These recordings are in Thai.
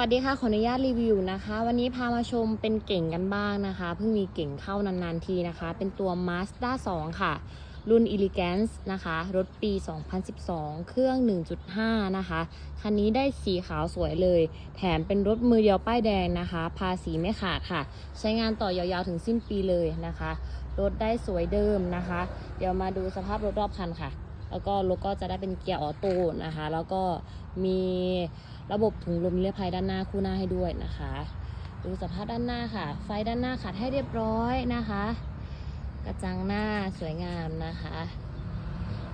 วัสดีค่ะ ขออนุญาตรีวิวนะคะ วันนี้พามาชมเป็นเก่งกันบ้างนะคะ เพิ่งมีเก่งเข้านานๆทีนะคะ เป็นตัว Mazda 2 ค่ะ รุ่น Elegance นะคะ รถปี 2012 เครื่อง 1.5 นะคะ คันนี้ได้สีขาวสวยเลย แถมเป็นรถมือเดียวป้ายแดงนะคะ ภาษีไม่ขาดค่ะ ใช้งานต่อยาวๆถึงสิ้นปีเลยนะคะ รถได้สวยเดิมนะคะ เดี๋ยวมาดูสภาพรถรอบคันค่ะ แล้วก็รถก็จะได้เป็นเกียร์ออโต้นะคะ แล้วก็มี ระบบถุงลมนิรภัยด้านหน้าคู่หน้าให้ด้วยนะคะ ดูสภาพด้านหน้าค่ะ ไฟด้านหน้าขัดให้เรียบร้อยนะคะ กระจังหน้าสวยงามนะคะ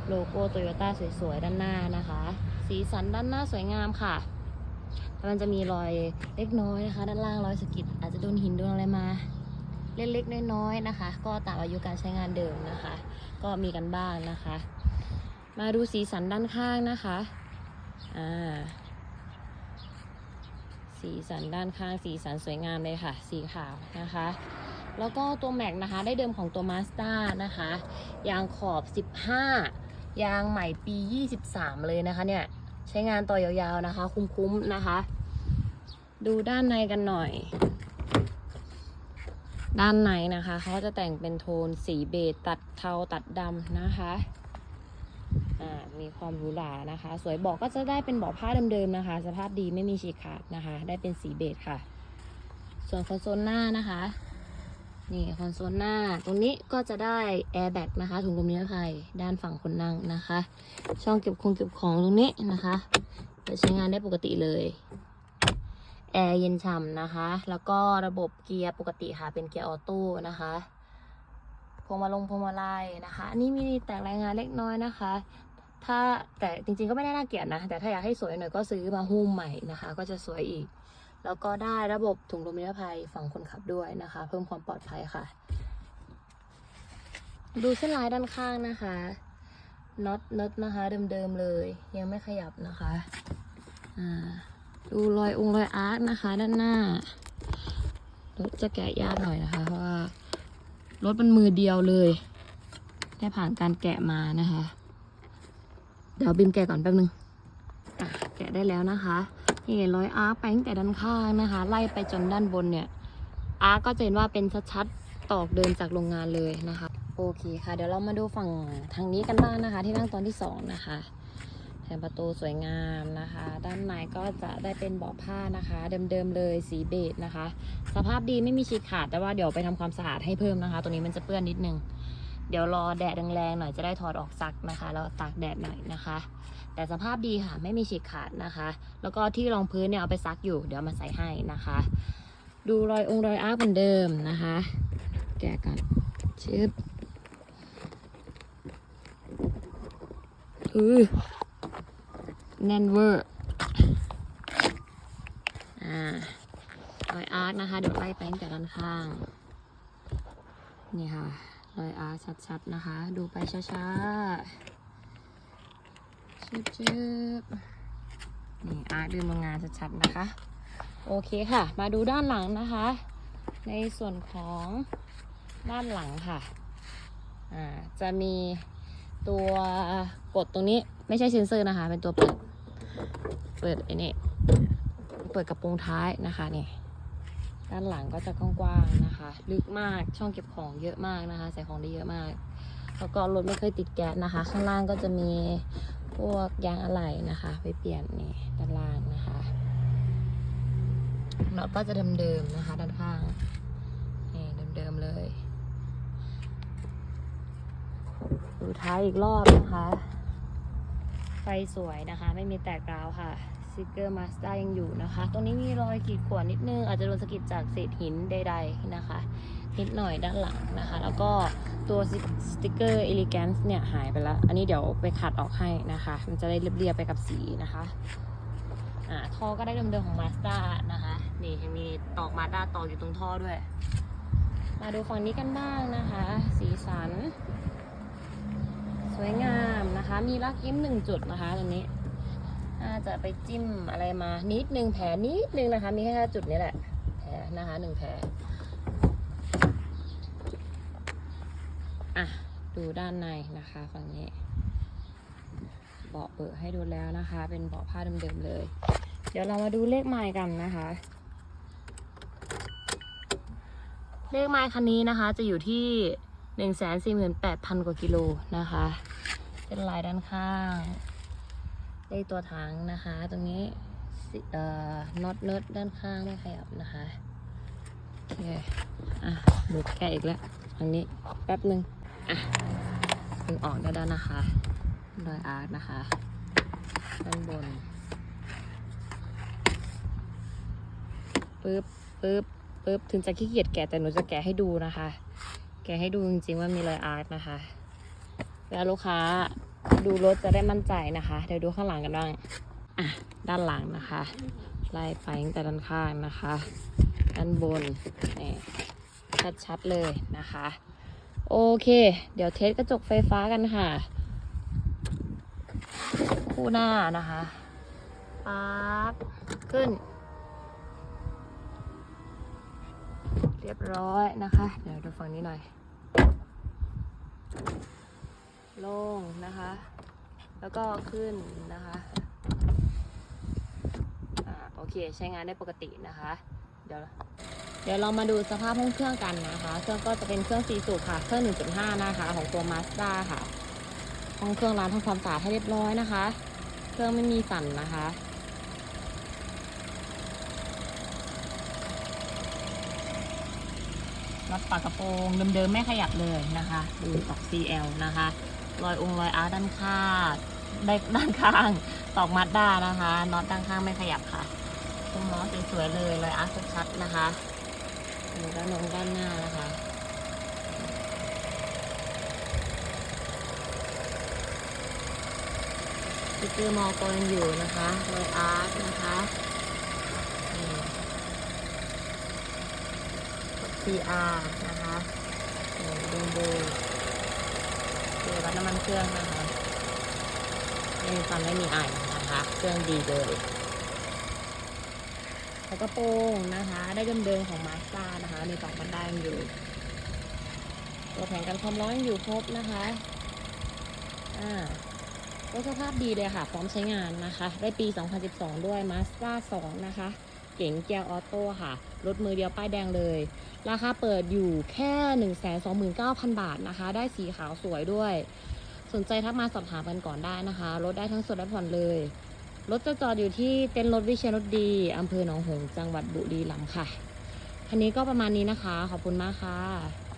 โลโก้โตโยต้าสวยๆด้านหน้านะคะ สีสันด้านหน้าสวยงามค่ะแต่มันจะมีรอยเล็กน้อยนะคะ ด้านล่างรอยสะกิดอาจจะโดนหินโดนอะไรมาเล็กๆน้อยๆนะคะ ก็ตามอายุการใช้งานเดิมนะคะ ก็มีกันบ้างนะคะ มาดูสีสันด้านข้างนะคะ อ่า สีสันด้านข้างสีสันสวยงามเลยค่ะ สีขาวนะคะ แล้วก็ตัวแม็กนะคะได้เดิมของตัว Mazda นะคะ ยางขอบ 15 ยางใหม่ปี 23 เลยนะคะเนี่ย ใช้งานต่อยาวๆนะคะ คุ้มๆนะคะ ดูด้านในกันหน่อย ด้านในนะคะเขาจะแต่งเป็นโทนสีเบจตัดเทาตัดดำนะคะ มีความหรูหรานะคะ สวยเบอกก็จะได้เป็นเบาะผ้าเดิมๆนะคะ สภาพดีไม่มีฉีกขาดนะคะ ได้เป็นสีเบจค่ะ ส่วนคอนโซลหน้านะคะนี่คอนโซลหน้า ตรงนี้ก็จะได้แอร์แบ็กนะคะถุงลมนิรภัยด้านฝั่งคนนั่งนะคะ ช่องเก็บคงเก็บของตรงนี้นะคะจะใช้งานได้ปกติเลยแอร์เย็นฉ่ำนะคะ แล้วก็ระบบเกียร์ปกติค่ะ เป็นเกียร์ออโต้นะคะพวงมาลงพวงมาลัยนะคะ อันนี้มีแตกรายงานเล็กน้อยนะคะ ถ้าแต่จริงๆก็ไม่ได้น่าเกลียดนะ แต่ถ้าอยากให้สวยหน่อยก็ซื้อมาหุ้มใหม่นะคะ ก็จะสวยอีก แล้วก็ได้ระบบถุงลมนิรภัยฝั่งคนขับด้วยนะคะ เพิ่มความปลอดภัยค่ะ ดูเส้นลายด้านข้างนะคะน็อตน็อตนะคะเดิมๆเลย ยังไม่ขยับนะคะดูรอยองค์รอยอาร์ตนะคะ ด้านหน้ารถจะแกะยากหน่อยนะคะ เพราะว่ารถมันมือเดียวเลย ได้ผ่านการแกะมานะคะ เดี๋ยวบิมแกะก่อนแป๊บนึงอะแกะได้แล้วนะคะนี่รอยอาร์คไปตั้งแต่ด้านข้างนะคะ ไล่ไปจนด้านบนเนี่ย อาร์คก็จะเห็นว่าเป็นชัดๆตอกเดินจากโรงงานเลยนะคะ โอเคค่ะ เดี๋ยวเรามาดูฝั่งทางนี้กันบ้างนะคะ ที่นั่งตอนที่สองนะคะแผงประตูสวยงามนะคะ ด้านในก็จะได้เป็นเบาะผ้านะคะ เดิมๆเลยสีเบจนะคะ สภาพดีไม่มีฉีกขาดแต่ว่าเดี๋ยวไปทำความสะอาดให้เพิ่มนะคะ ตัวนี้มันจะเปื้อนนิดนึง เดี๋ยวรอแดดแรงๆหน่อยจะได้ถอดออกซักนะคะ แล้วตากแดดหน่อยนะคะ แต่สภาพดีค่ะไม่มีฉีกขาดนะคะ แล้วก็ที่รองพื้นเนี่ยเอาไปซักอยู่เดี๋ยวมาใส่ให้นะคะ ดูรอยองค์รอยอาร์เหมือนเดิมนะคะ แกะกันชึบอือแน่นเวอร์อ่ารอยอาร์นะคะ เดี๋ยวไล่ไปตั้งแต่ด้านข้าง นี่ค่ะ อยอาร์ชัดๆนะคะ ดูไปช้าๆชึบชบนี่อาร์ดูโรงงานชัดๆนะคะ โอเคค่ะ มาดูด้านหลังนะคะ ในส่วนของด้านหลังค่ะอ่าจะมีตัวกดตรงนี้ไม่ใช่เซนเซอร์นะคะ เป็นตัวเปิด เปิดไอ้นี่เปิดกระโปรงท้ายนะคะนี่ ด้านหลังก็จะกว้างๆนะคะ ลึกมากช่องเก็บของเยอะมากนะคะ ใส่ของได้เยอะมาก แล้วก็รถไม่เคยติดแก๊สนะคะ ข้างล่างก็จะมีพวกยางอะไหล่นะคะ ไปเปลี่ยนนี่ด้านล่างนะคะน็อตก็จะเดิมๆนะคะ ด้านข้างนี่เดิมๆเลยดูท้ายอีกรอบนะคะ ไฟสวยนะคะ ไม่มีแตกร้าวค่ะ ติกเกอร์มาสด้ายังอยู่นะคะ ตรงนี้มีรอยขีดข่วนนิดนึงอาจจะโดนสะกิดจากเศษหินใด ๆนะคะ นิดหน่อยด้านหลังนะคะ แล้วก็ตัวสติกเกอร์เอลิแกนซ์เนี่ยหายไปแล้ว อันนี้เดี๋ยวไปขัดออกให้นะคะ มันจะได้เรียบๆไปกับสีนะคะอ่าท่อก็ได้เดิมๆของมาสด้านะคะ นี่ยังมีตอกมาด้าตอกอยู่ตรงท่อด้วย มาดูฝั่งนี้กันบ้างนะคะ สีสัน สวยงามนะคะ มีลักยิ้มหนึ่งจุดนะคะตรงนี้ น่าจะไปจิ้มอะไรมานิดนึงแผลนิดนึงนะคะ มีแค่จุดนี้แหละ แผลนะคะหนึ่งแผลอะดูด้านในนะคะฝั่งนี้เบาะเปิดให้ดูแล้วนะคะ เป็นเบาะผ้าเดิมๆเลย เดี๋ยวเรามาดูเลขไมล์กันนะคะ เลขไมล์คันนี้นะคะ จะอยู่ที่หนึ่งแสนสี่หมื่นแปดพันกว่ากิโลนะคะ เป็นลายด้านข้าง เลขตัวถังนะคะ ตรงนี้เอ่อน็อตเนิร์ดด้านข้างไม่ขยับนะคะโอเคอะดูแกอีกแล้วอันนี้แป๊บหนึ่งอะดึงออกได้แล้วนะคะรอยอาร์ตนะคะ ด้านบนปึ๊บปึ๊บปึ๊บถึงจะขี้เกียจแกะแต่หนูจะแกะให้ดูนะคะ แกะให้ดูจริงๆว่ามีรอยอาร์ตนะคะเวลาลูกค้า ดูรถจะได้มั่นใจนะคะ เดี๋ยวดูข้างหลังกันบ้าง อะ ด้านหลังนะคะ ไล่ไปตั้งแต่ด้านข้างนะคะ ด้านบนนี่ชัดๆเลยนะคะ โอเค เดี๋ยวเทสกระจกไฟฟ้ากันค่ะ คู่หน้านะคะปั๊บขึ้น เรียบร้อยนะคะ เดี๋ยวดูฝั่งนี้หน่อย ลงนะคะ แล้วก็ขึ้นนะคะอ่าโอเคใช้งานได้ปกตินะคะ เดี๋ยวเดี๋ยวเรามาดูสภาพห้องเครื่องกันนะคะ เครื่องก็จะเป็นเครื่อง4สูบค่ะ เครื่อง 1.5 นะคะ ของตัว Mazda ค่ะ ห้องเครื่องร้านทำความสะอาดให้เรียบร้อยนะคะ เครื่องไม่มีสั่นนะคะน็อตปากกระโปรงเดิมๆไม่ขยับเลยนะคะ ดูออก CL นะคะ รอยองรอยอาร์ด้านข้างได้ด้านข้างตอกมัดด้านะคะน็อตด้านข้างไม่ขยับค่ะตรงน็อตสวยๆเลยรอยอาร์ชัดๆนะคะดูด้านนงด้านหน้านะคะสติ๊กเกอร์มอกยังอยู่นะคะรอยอาร์ตนะคะนี่ CR นะคะนี่ดูดู วัดน้ำมันเครื่องนะคะไม่มีฟันไม่มีไอนะคะ เครื่องดีเลยแล้วก็โปรงนะคะ ได้เดิมๆของมาส d a นะคะมีสองบันไดยังอยู่ ตัวแผงกันความร้อนอยู่ครบนะคะอ่ารถสภาพดีเลยค่ะ พร้อมใช้งานนะคะ ได้ปี 2012 ด้วย Mazda 2นะคะ เก๋งเกียร์ออโต้ค่ะ รถมือเดียวป้ายแดงเลย ราคาเปิดอยู่แค่ 129,000 บาทนะคะ ได้สีขาวสวยด้วย สนใจทักมาสอบถามกันก่อนได้นะคะ รถได้ทั้งสดและผ่อนเลย รถจะจอดอยู่ที่เต็นท์รถวิเชียรรถดีอำเภอหนองหงส์จังหวัดบุรีรัมย์ค่ะคันนี้ก็ประมาณนี้นะคะ ขอบคุณมากค่ะ